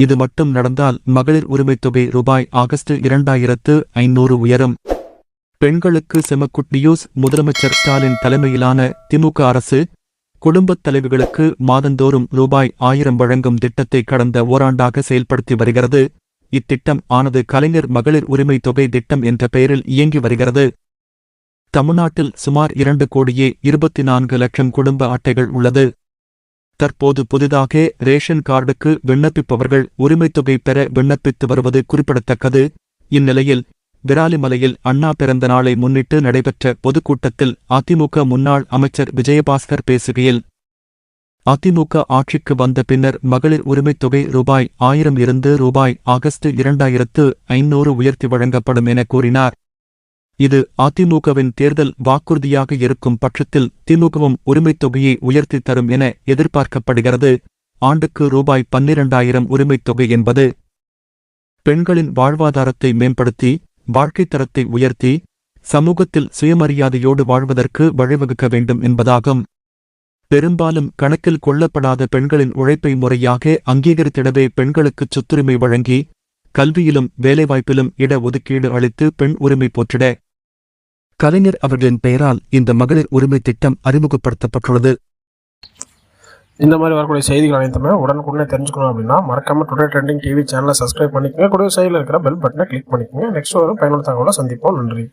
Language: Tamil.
இது மட்டும் நடந்தால் மகளிர் உரிமைத் தொகை ரூபாய் ஆகஸ்ட் இரண்டாயிரத்து ஐநூறு உயரும். பெண்களுக்கு செமக்குட் நியூஸ் முதலமைச்சர் ஸ்டாலின் தலைமையிலான திமுக அரசு குடும்பத் தலைவிகளுக்கு மாதந்தோறும் ரூபாய் ஆயிரம் வழங்கும் திட்டத்தை கடந்த ஓராண்டாக செயல்படுத்தி வருகிறது. இத்திட்டம் ஆனது கலைஞர் மகளிர் உரிமைத் தொகை திட்டம் என்ற பெயரில் இயங்கி வருகிறது. தமிழ்நாட்டில் சுமார் இரண்டு கோடியே இருபத்தி நான்கு லட்சம் குடும்ப அட்டைகள் உள்ளது. தற்போது புதிதாக ரேஷன் கார்டுக்கு விண்ணப்பிப்பவர்கள் உரிமைத்தொகை பெற விண்ணப்பித்து வருவது குறிப்பிடத்தக்கது. இந்நிலையில் விராலிமலையில் அண்ணா பிறந்த நாளை முன்னிட்டு நடைபெற்ற பொதுக்கூட்டத்தில் அதிமுக முன்னாள் அமைச்சர் விஜயபாஸ்கர் பேசுகையில் அதிமுக ஆட்சிக்கு வந்த பின்னர் மகளிர் உரிமைத் தொகை ரூபாய் ஆயிரம் இருந்து ரூபாய் ஆகஸ்ட் இரண்டாயிரத்து ஐநூறு உயர்த்தி வழங்கப்படும் என கூறினார். இது அதிமுகவின் தேர்தல் வாக்குறுதியாக இருக்கும் பட்சத்தில் திமுகவும் உரிமைத் தொகையை உயர்த்தி தரும் என எதிர்பார்க்கப்படுகிறது. ஆண்டுக்கு ரூபாய் பன்னிரண்டாயிரம் உரிமைத் தொகை என்பது பெண்களின் வாழ்வாதாரத்தை மேம்படுத்தி வாழ்க்கைத் தரத்தை உயர்த்தி சமூகத்தில் சுயமரியாதையோடு வாழ்வதற்கு வழிவகுக்க வேண்டும் என்பதாகும். பெரும்பாலும் கணக்கில் கொள்ளப்படாத பெண்களின் உழைப்பை முறையாக அங்கீகரித்திடவே பெண்களுக்குச் சொத்துரிமை வழங்கி கல்வியிலும் வேலைவாய்ப்பிலும் இட ஒதுக்கீடு அளித்து பெண் உரிமை போற்றிட கலைஞர் அவர்களின் பெயரால் இந்த மகளிர் உரிமை திட்டம் அறிமுகப்படுத்தப்பட்டுள்ளது. இந்த மாதிரி வரக்கூடிய செய்திகள் அனைத்துமே உடனுக்குடனே தெரிஞ்சுக்கணும் அப்படின்னா மறக்காம டுடே ட்ரெண்டிங் டிவி சேனலை சப்ஸ்கிரைப் பண்ணிக்கோங்க. கூட சைடில் இருக்கிற பெல் பட்டனை கிளிக் பண்ணிக்கோங்க. நெக்ஸ்ட் ஒரு பயனுள்ள தகவலை சந்திப்போம். நன்றி.